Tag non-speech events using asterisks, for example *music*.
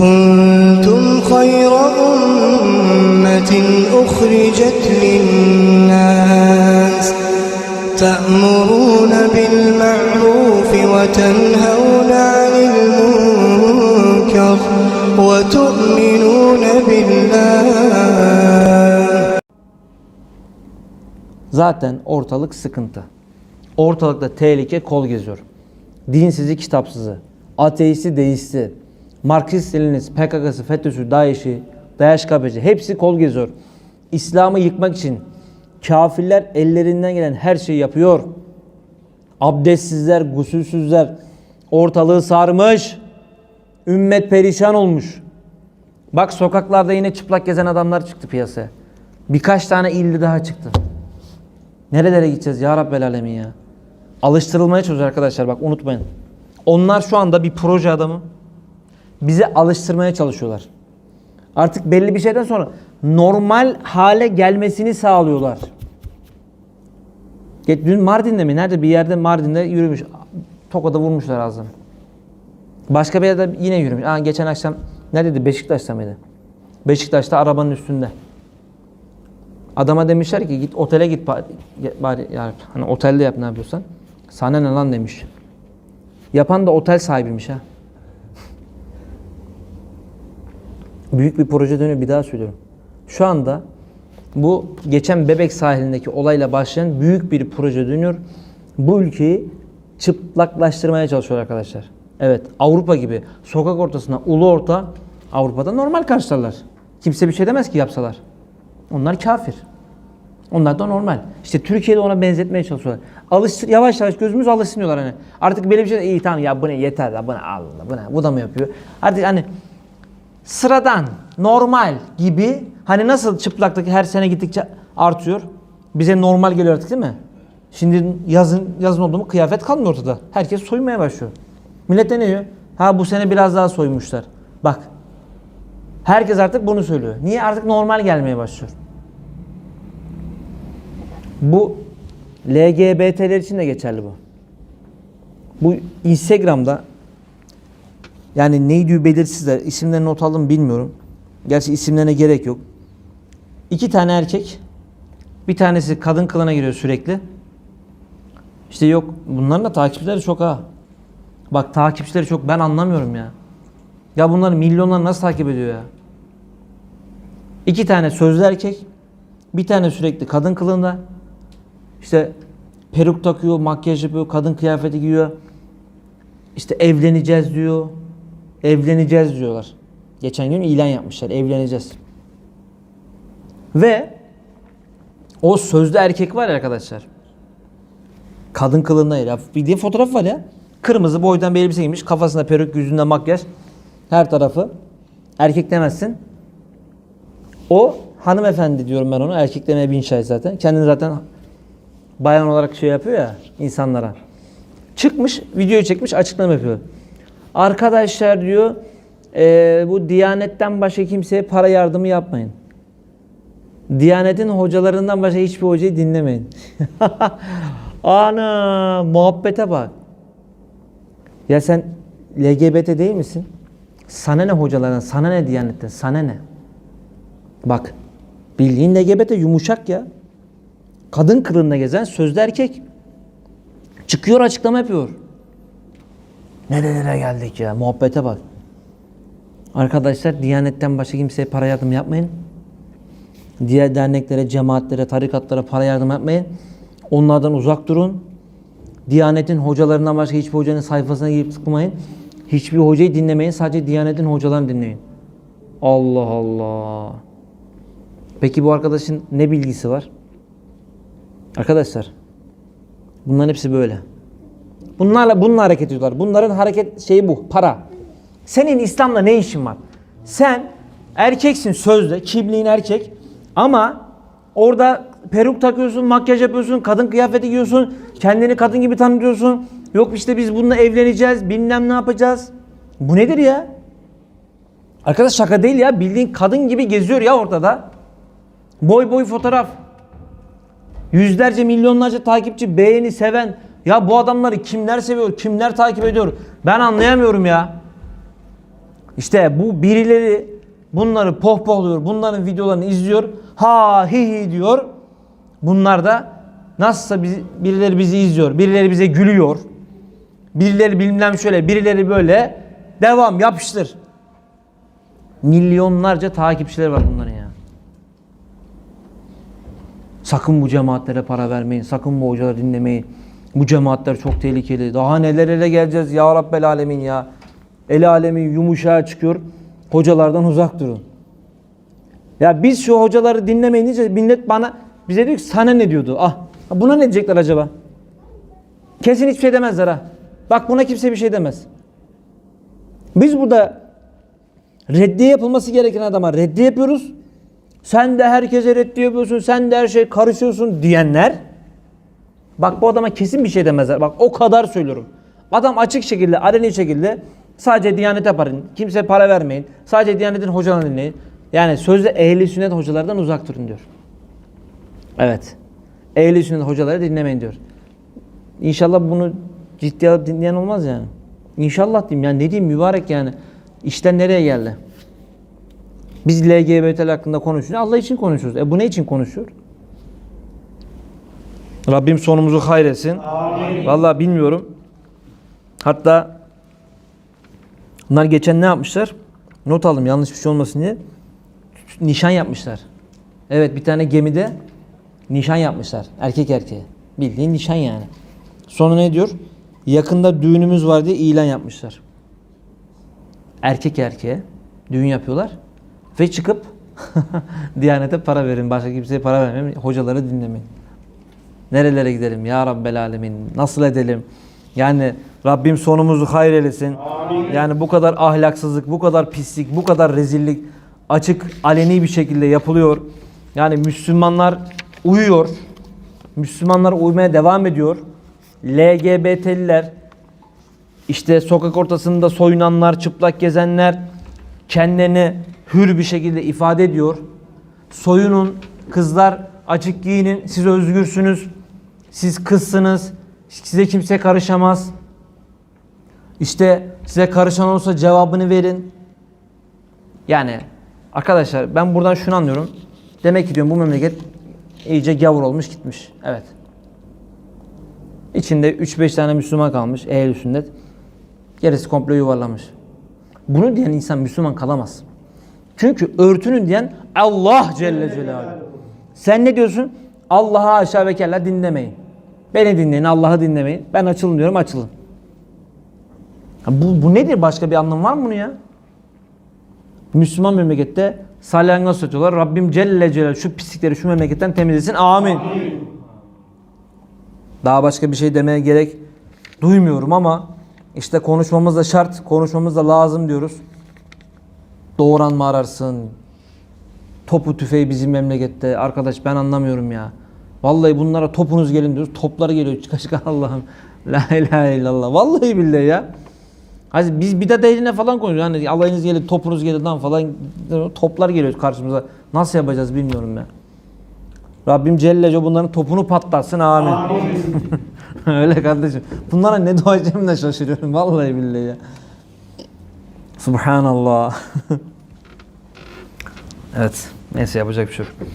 كنتم خير أمة أخرجت للناس تأمرون بالمعروف وتنهون عن المنكر وتؤمنون بالله Zaten ortalık sıkıntı. Ortalıkta tehlike kol geziyor. Dinsizi, kitapsızı, ateisti, deisti, Marksist, Leninist, PKK'sı, FETÖ'sü, DAEŞ'i, DAEŞ-KPC hepsi kol geziyor. İslam'ı yıkmak için kafirler ellerinden gelen her şeyi yapıyor. Abdestsizler, gusülsüzler ortalığı sarmış. Ümmet perişan olmuş. Bak sokaklarda yine çıplak gezen adamlar çıktı piyasaya. Birkaç tane illi daha çıktı. Nerelere gideceğiz ya Rabbel Alemin ya? Alıştırılmaya çalışıyoruz arkadaşlar bak unutmayın. Onlar şu anda bir proje adamı. Bizi alıştırmaya çalışıyorlar. Artık belli bir şeyden sonra normal hale gelmesini sağlıyorlar. Dün Mardin'de mi? Nerede? Bir yerde Mardin'de yürümüş. Tokada vurmuşlar ağzını. Başka bir yerde yine yürümüş. Aa, geçen akşam neredeydi? Beşiktaş'ta mıydı? Beşiktaş'ta arabanın üstünde. Adama demişler ki git otele git bari, bari ya, hani otelde yap ne yapıyorsan. Sana ne lan demiş. Yapan da otel sahibiymiş ha. Büyük bir proje dönüyor bir daha söylüyorum. Şu anda bu geçen Bebek sahilindeki olayla başlayan büyük bir proje dönüyor. Bu ülkeyi çıplaklaştırmaya çalışıyor arkadaşlar. Evet Avrupa gibi sokak ortasına ulu orta Avrupa'da normal karşılarlar. Kimse bir şey demez ki yapsalar. Onlar kafir. Onlar da normal. İşte Türkiye'de ona benzetmeye çalışıyorlar. Alıştır, yavaş yavaş gözümüz alışsın hani. Artık böyle bir şey iyi tamam ya bu ne yeter da bu ne Allah bu ne bu da mı yapıyor? Artık hani sıradan, normal gibi hani nasıl çıplaklık her sene gittikçe artıyor. Bize normal geliyor artık değil mi? Şimdi yazın yazın oldu mu kıyafet kalmıyor ortada. Herkes soymaya başlıyor. Millet de ne diyor? Ha bu sene biraz daha soymuşlar. Bak. Herkes artık bunu söylüyor. Niye? Artık normal gelmeye başlıyor. Bu LGBT'ler için de geçerli bu. Bu Instagram'da yani neydi belirsizler. İsimlerini not aldım bilmiyorum. Gerçi isimlerine gerek yok. İki tane erkek. Bir tanesi kadın kılına giriyor sürekli. İşte yok bunların da takipçileri çok ha. Bak takipçileri çok ben anlamıyorum ya. Ya bunları milyonlar nasıl takip ediyor ya? İki tane sözlü erkek. Bir tane sürekli kadın kılığında. İşte peruk takıyor, makyaj yapıyor, kadın kıyafeti giyiyor. İşte evleneceğiz diyor. Evleneceğiz diyorlar. Geçen gün ilan yapmışlar. Evleneceğiz. Ve o sözlü erkek var ya arkadaşlar. Kadın kılığında ya. Bildiğin fotoğraf var ya. Kırmızı boydan bir elbise giymiş. Kafasında peruk, yüzünde makyaj. Her tarafı. Erkek demezsin. O hanımefendi diyorum ben ona. Erkek demeye bin şahit zaten. Kendini zaten bayan olarak şey yapıyor ya insanlara. Çıkmış, videoyu çekmiş, açıklama yapıyor. Arkadaşlar diyor, eee, bu Diyanet'ten başka kimseye para yardımı yapmayın. Diyanet'in hocalarından başka hiçbir hocayı dinlemeyin. *laughs* Ana muhabbete bak. Ya sen LGBT değil misin? Sana ne hocalardan, sana ne Diyanet'ten, sana ne? Bak bildiğin LGBT yumuşak ya. Kadın kılığında gezen sözde erkek. Çıkıyor açıklama yapıyor. Nerelere geldik ya muhabbete bak. Arkadaşlar Diyanet'ten başka kimseye para yardım yapmayın. Diğer derneklere, cemaatlere, tarikatlara para yardım yapmayın. Onlardan uzak durun. Diyanet'in hocalarından başka hiçbir hocanın sayfasına girip tıklamayın. Hiçbir hocayı dinlemeyin. Sadece Diyanet'in hocalarını dinleyin. Allah Allah. Peki bu arkadaşın ne bilgisi var? Arkadaşlar bunların hepsi böyle. Bunlarla bununla hareket ediyorlar. Bunların hareket şeyi bu. Para. Senin İslam'la ne işin var? Sen erkeksin sözde. Kimliğin erkek. Ama orada peruk takıyorsun, makyaj yapıyorsun, kadın kıyafeti giyiyorsun, kendini kadın gibi tanıtıyorsun. Yok işte biz bununla evleneceğiz, bilmem ne yapacağız. Bu nedir ya? Arkadaş şaka değil ya. Bildiğin kadın gibi geziyor ya ortada. Boy boy fotoğraf. Yüzlerce milyonlarca takipçi beğeni seven. Ya bu adamları kimler seviyor, kimler takip ediyor? Ben anlayamıyorum ya. İşte bu birileri bunları pohpohluyor, bunların videolarını izliyor. Ha hi hi diyor. Bunlar da nasılsa bizi, birileri bizi izliyor, birileri bize gülüyor. Birileri bilmem şöyle, birileri böyle. Devam yapıştır. Milyonlarca takipçileri var bunların ya. Sakın bu cemaatlere para vermeyin. Sakın bu hocaları dinlemeyin. Bu cemaatler çok tehlikeli. Daha nelere geleceğiz ya Rabbel Alemin ya. El alemin yumuşağa çıkıyor. Hocalardan uzak durun. Ya biz şu hocaları dinlemeyin deyince millet bana bize diyor ki sana ne diyordu? Ah buna ne diyecekler acaba? Kesin hiçbir şey demezler ha. Bak buna kimse bir şey demez. Biz burada reddiye yapılması gereken adama reddiye yapıyoruz. Sen de herkese reddiye yapıyorsun, sen de her şey karışıyorsun diyenler bak bu adama kesin bir şey demezler. Bak o kadar söylüyorum. Adam açık şekilde, aleni şekilde sadece diyanete parın, kimseye para vermeyin. Sadece diyanetin hocalarını dinleyin. Yani sözde ehli sünnet hocalardan uzak durun diyor. Evet. Ehli sünnet hocaları dinlemeyin diyor. İnşallah bunu ciddiye alıp dinleyen olmaz yani. İnşallah diyeyim yani ne diyeyim mübarek yani. İşten nereye geldi? Biz LGBT hakkında konuşuyoruz. Allah için konuşuyoruz. E bu ne için konuşuyor? Rabbim sonumuzu hayretsin. Vallahi bilmiyorum. Hatta bunlar geçen ne yapmışlar? Not aldım yanlış bir şey olmasın diye. Nişan yapmışlar. Evet bir tane gemide nişan yapmışlar. Erkek erkeğe. Bildiğin nişan yani. Sonra ne diyor? Yakında düğünümüz var diye ilan yapmışlar. Erkek erkeğe düğün yapıyorlar ve çıkıp *laughs* Diyanete para verin. Başka kimseye para vermeyin. Hocaları dinlemeyin. Nerelere gidelim ya Rabbel Alemin? Nasıl edelim? Yani Rabbim sonumuzu hayır eylesin. Yani bu kadar ahlaksızlık, bu kadar pislik, bu kadar rezillik açık, aleni bir şekilde yapılıyor. Yani Müslümanlar uyuyor. Müslümanlar uyumaya devam ediyor. LGBT'liler, işte sokak ortasında soyunanlar, çıplak gezenler kendilerini hür bir şekilde ifade ediyor. Soyunun, kızlar açık giyinin, siz özgürsünüz, siz kızsınız, size kimse karışamaz. İşte size karışan olursa cevabını verin. Yani arkadaşlar ben buradan şunu anlıyorum. Demek ki diyorum bu memleket iyice gavur olmuş gitmiş. Evet. İçinde 3-5 tane Müslüman kalmış. Ehl-i sünnet. Gerisi komple yuvarlamış. Bunu diyen insan Müslüman kalamaz. Çünkü örtünün diyen Allah Celle Celaluhu. Sen ne diyorsun? Allah'a aşağı ve kella dinlemeyin. Beni dinleyin, Allah'ı dinlemeyin. Ben açılın diyorum, açılın. Bu, bu nedir? Başka bir anlam var mı bunun ya? Müslüman memlekette salyangoz satıyorlar. Rabbim Celle Celaluhu şu pislikleri şu memleketten temizlesin. Amin. Daha başka bir şey demeye gerek duymuyorum ama işte konuşmamız da şart, konuşmamız da lazım diyoruz. Doğuran mı ararsın? Topu tüfeği bizim memlekette. Arkadaş ben anlamıyorum ya. Vallahi bunlara topunuz gelin diyoruz. Topları geliyor çıka çıka Allah'ım. La ilahe illallah. Vallahi billahi ya. Hadi biz bidat ehline falan konuşuyoruz. Hani alayınız gelir, topunuz gelir lan falan. Toplar geliyor karşımıza. Nasıl yapacağız bilmiyorum ya. Rabbim Celle Celle bunların topunu patlatsın amin. *laughs* Öyle kardeşim. Bunlara ne dua edeceğimi de şaşırıyorum. Vallahi billahi ya. Subhanallah. *laughs* evet. Neyse yapacak bir şey yok.